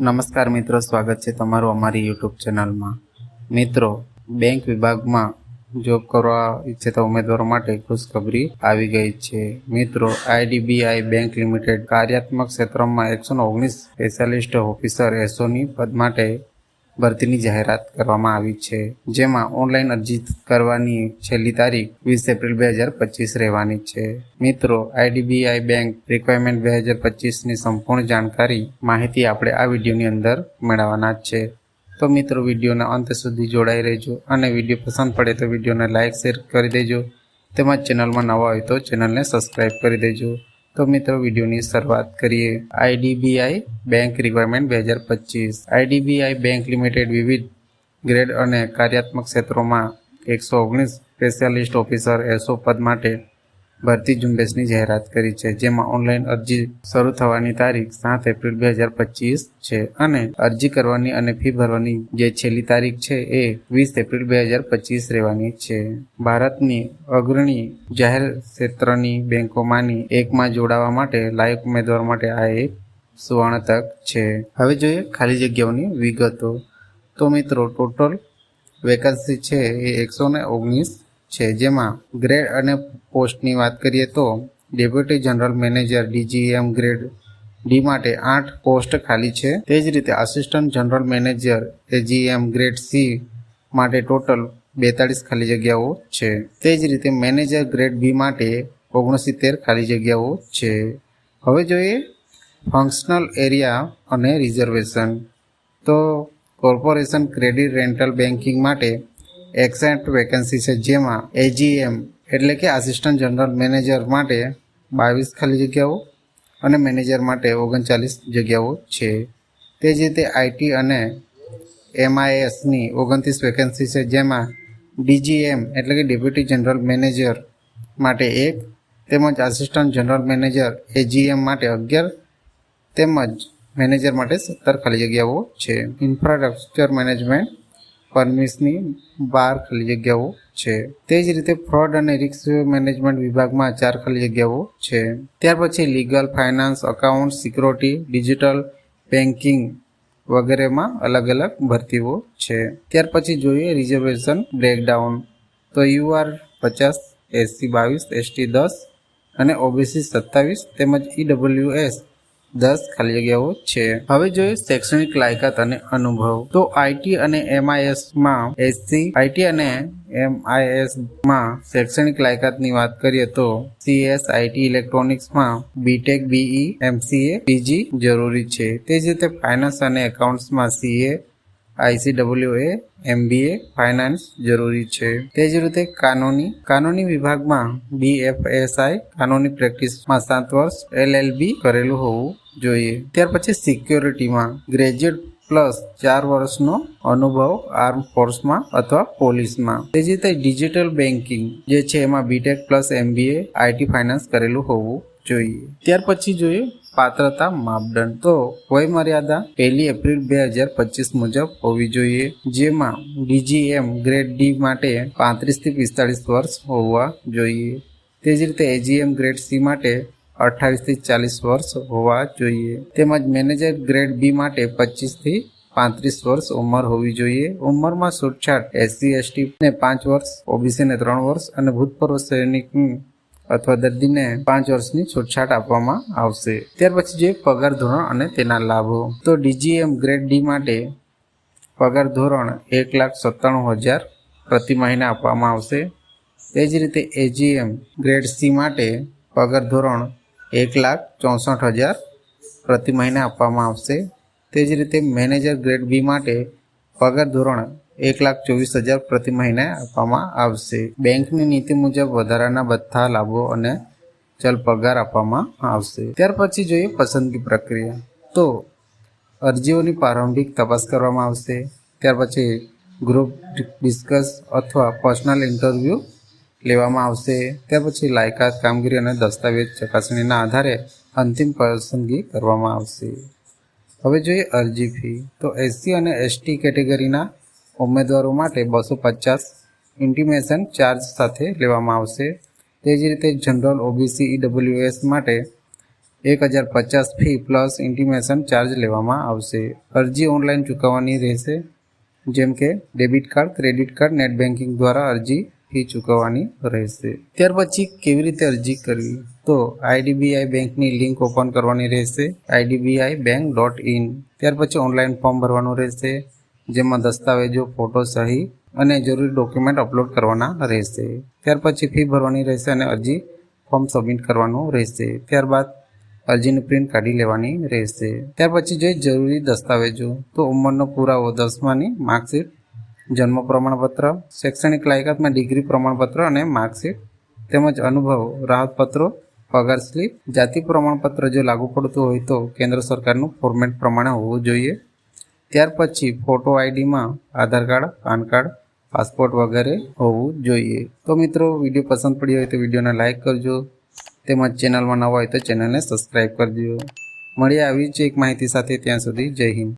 નમસ્કાર મિત્રો, સ્વાગત છે તમારું અમારી યુટ્યુબ ચેનલમાં. મિત્રો, બેંક વિભાગમાં જોબ કરવા ઈચ્છતા ઉમેદવારો માટે ખુશખબરી આવી ગઈ છે. મિત્રો, આઈડીબીઆઈ બેંક લિમિટેડ કાર્યાત્મક ક્ષેત્રમાં એકસો ઓગણીસ સ્પેશિયાલિસ્ટ ઓફિસર એસોની પદ માટે ભરતીની જાહેરાત કરવામાં આવી છે, જેમાં ઓનલાઈન અરજી કરવાની છેલ્લી તારીખ વીસ એપ્રિલ બે હજાર પચીસ રહેવાની છે. મિત્રો, આઈડીબીઆઈ બેંક રિક્વાયરમેન્ટ બે હજાર પચીસની સંપૂર્ણ જાણકારી, માહિતી આપણે આ વિડીયોની અંદર મેળવવાના જ છે. તો મિત્રો, વિડીયોના અંત સુધી જોડાઈ રહેજો અને વીડિયો પસંદ પડે તો વિડીયોને લાઇક શેર કરી દેજો. તેમજ ચેનલમાં નવા હોય તો ચેનલને સબસ્ક્રાઈબ કરી દેજો. તો મિત્રો, વિડીયોની શરૂઆત કરીએ. આઈડીબીઆઈ બેંક રિક્વાયરમેન્ટ બે હજાર પચીસ. આઈડીબીઆઈ બેંક લિમિટેડ વિવિધ ગ્રેડ અને કાર્યાત્મક ક્ષેત્રોમાં એકસો ઓગણીસ સ્પેશિયાલિસ્ટ ઓફિસર એસો પદ માટે ભરતી ઝુંબેશની જાહેરાત કરી છે, જેમાં ઓનલાઈન અરજી શરૂ થવાની તારીખ સાત એપ્રિલ બે હજાર પચીસ છે અને અરજી કરવાની અને ફી ભરવાની જે છેલ્લી તારીખ છે એ વીસ એપ્રિલ બે હજાર પચીસ રહેવાની છે. ભારતની અગ્રણી જાહેર ક્ષેત્રની બેંકોમાંની એકમાં જોડાવા માટે લાયક ઉમેદવાર માટે આ એક સુવર્ણ તક છે. હવે જોઈએ ખાલી જગ્યાઓની વિગતો. તો મિત્રો, ટોટલ વેકન્સી છે એ એકસો ને ઓગણીસ છે. જેમાં ગ્રેડ અને પોસ્ટની વાત કરીએ તો deputy general manager DGM grade D માટે આઠ પોસ્ટ ખાલી છે. તે જ રીતે assistant general manager AGM grade C માટે ટોટલ બેતાળીસ ખાલી જગ્યાઓ છે. તે જ રીતે મેનેજર ગ્રેડ બી માટે ઓગણસિત્તેર ખાલી જગ્યાઓ છે. હવે જોઈએ ફંક્શનલ એરિયા અને રિઝર્વેશન તો કોર્પોરેશન ક્રેડિટ રેન્ટલ બેન્કિંગ માટે એક્સેન્ટ વેકેન્સી છે જેમાં એજીએમ એટલે કે આસિસ્ટન્ટ જનરલ મેનેજર માટે બાવીસ ખાલી જગ્યાઓ અને મેનેજર માટે ઓગણચાલીસ જગ્યાઓ છે. તે જ રીતે આઈટી અને એમઆઈએસની ઓગણત્રીસ વેકેન્સી છે જેમાં ડીજીએમ એટલે કે ડેપ્યુટી જનરલ મેનેજર માટે એક, તેમજ આસિસ્ટન્ટ જનરલ મેનેજર એજીએમ માટે અગિયાર, તેમજ મેનેજર માટે સત્તર ખાલી જગ્યાઓ છે. ઇન્ફ્રાસ્ટ્રક્ચર મેનેજમેન્ટ પરમિશની બાર ખાલી જગ્યાઓ છે. તે જ રીતે ફ્રોડ અને રિસ્ક મેનેજમેન્ટ વિભાગમાં ચાર ખાલી જગ્યાઓ છે. ત્યાર પછી legal, finance account security, digital banking વગેરેમાં અલગ અલગ ભરતીઓ છે. ત્યાર પછી જોઈએ રિઝર્વેશન બ્રેકડાઉન. તો યુઆર પચાસ, એસસી બાવીસ, એસટી દસ અને ઓબીસી સત્તાવીસ તેમજ ઈડબ્લ્યુએસ દસ ખાલી જગ્યાઓ છે. હવે જોઈએ શૈક્ષણિક લાયકાત અને અનુભવ. તો આઈટી અને એમઆઈએસમાં એસસી આઈટી અને એમઆઈએસમાં શૈક્ષણિક લાયકાતની વાત કરીએ તો સીએસ આઈટી ઇલેક્ટ્રોનિક્સમાં બીટેક બીઈ એમસીએ પીજી જરૂરી છે. તે જ રીતે ફાઇનાન્સ અને એકાઉન્ટ્સમાં CA ICWA MBA finance જરૂરી છે. તે જ રીતે કાનૂની કાનૂની વિભાગમાં બીએફએસઆઈ કાનૂની પ્રેક્ટિસમાં સાત વર્ષ એલએલબી કરેલું હોવું જોઈએ. ત્યાર પછી સિક્યોરિટીમાં ગ્રેજ્યુએટ પ્લસ ચાર વર્ષનો અનુભવ આર્મ ફોર્સમાં અથવા પોલીસમાં. તે જ રીતે ડિજિટલ બેન્કિંગ, જે છે એમાં BTech plus MBA IT finance કરેલું હોવું જોઈએ. ત્યાર પછી જોઈએ પાત્રતા માપદંડ. તો વય મર્યાદા પહેલી એપ્રિલ બે હજાર પચીસ મુજબ હોવી જોઈએ, જેમાં ડીજીએમ ગ્રેડ ડી માટે પાંત્રીસથી પિસ્તાળીસ વર્ષ હોવા જોઈએ. તે જ રીતે એજીએમ ગ્રેડ સી માટે અઠ્ઠાવીસથી ચાલીસ વર્ષ હોવા જોઈએ. તેમજ મેનેજર ગ્રેડ બી માટે પચીસથી પાંત્રીસ વર્ષ ઉંમર હોવી જોઈએ. ઉંમરમાં છૂટછાટ એસસી, એસટી ને પાંચ વર્ષ, ઓબીસી ને ત્રણ વર્ષ અને ભૂતપૂર્વ સૈનિક અથવા દર્દીને પાંચ વર્ષની છૂટછાટ આપવામાં આવશે. ત્યાર પછી જોઈએ પગાર ધોરણ અને તેના લાભો. તો ડીજીએમ ગ્રેડ ડી માટે પગાર ધોરણ એક લાખ સત્તાણું હજાર પ્રતિ મહિને આપવામાં આવશે. તે જ રીતે એજીએમ ગ્રેડ સી માટે પગાર ધોરણ એક લાખ ચોસઠ હજાર પ્રતિ મહિને આપવામાં આવશે. તે જ રીતે મેનેજર ગ્રેડ બી માટે પગાર ધોરણ એક લાખ ચોવીસ હજાર પ્રતિ મહિને આપવામાં આવશે. બેંકની નીતિ મુજબ વધારાના બધા લાભો અને ચલ પગાર આપવામાં આવશે. ત્યાર પછી જોઈએ પસંદગી પ્રક્રિયા. તો અરજીઓની પ્રારંભિક તપાસ કરવામાં આવશે. ત્યાર પછી ગ્રુપ ડિસ્કસ અથવા પર્સનલ ઇન્ટરવ્યૂ લેવામાં આવશે. ત્યાર પછી લાયકાત, કામગીરી અને દસ્તાવેજ ચકાસણીના આધારે અંતિમ પસંદગી કરવામાં આવશે. હવે જોઈએ અરજી ફી. તો એસસી અને એસટી કેટેગરીના ઉમેદવારો માટે બસો પચાસ ઇન્ટિમેશન ચાર્જ સાથે લેવામાં આવશે. તે જ રીતે જનરલ ઓબીસી ઈડબ્લ્યુએસ માટે એક હજાર પચાસ ફી પ્લસ ઇન્ટિમેશન ચાર્જ લેવામાં આવશે. અરજી ઓનલાઈન ચૂકવવાની રહેશે, જેમ કે debit card credit card net banking દ્વારા અરજી ફી ચૂકવવાની રહેશે. ત્યાર પછી કેવી રીતે અરજી કરવી? તો આઈડીબીઆઈ બેંકની લિંક ઓપન કરવાની રહેશે આઈડીબીઆઈ બેંક ડોટ ઇન ત્યાર પછી ઓનલાઈન ફોર્મ ભરવાનું રહેશે. જેમાં દસ્તાવેજો ફોટો સહી અને જરૂરી ડોક્યુમેન્ટ અપલોડ કરવાના રહેશે. ત્યાર પછી ફી ભરવાની રહેશે અને અરજી ફોર્મ સબમિટ કરવાનું રહેશે. ત્યારબાદ અરજીની પ્રિન્ટ કાઢી લેવાની રહેશે. ત્યાર પછી જે જરૂરી દસ્તાવેજો, તો ઉંમરનો પુરાવો, દસમાની માર્કશીટ, જન્મ પ્રમાણપત્ર, શૈક્ષણિક લાયકાતમાં ડિગ્રી પ્રમાણપત્ર અને માર્કશીટ, તેમજ અનુભવ, રાહતપત્રો, પગાર સ્લિપ, જાતિ પ્રમાણપત્ર જો લાગુ પડતું હોય તો કેન્દ્ર સરકારનું ફોર્મેટ પ્રમાણે હોવું જોઈએ. ત્યાર પછી photo આઈડીમાં Aadhaar card, PAN card passport વગેરે હોવું જોઈએ. તો મિત્રો, વીડિયો પસંદ પડ્યો હોય તો વિડીયોને લાઇક કરજો. તેમજ ચેનલમાં નવા હોય તો ચેનલને સબસ્ક્રાઈબ કરજો. મળીએ આવી જ એક માહિતી સાથે. ત્યાં સુધી જય હિન્દ.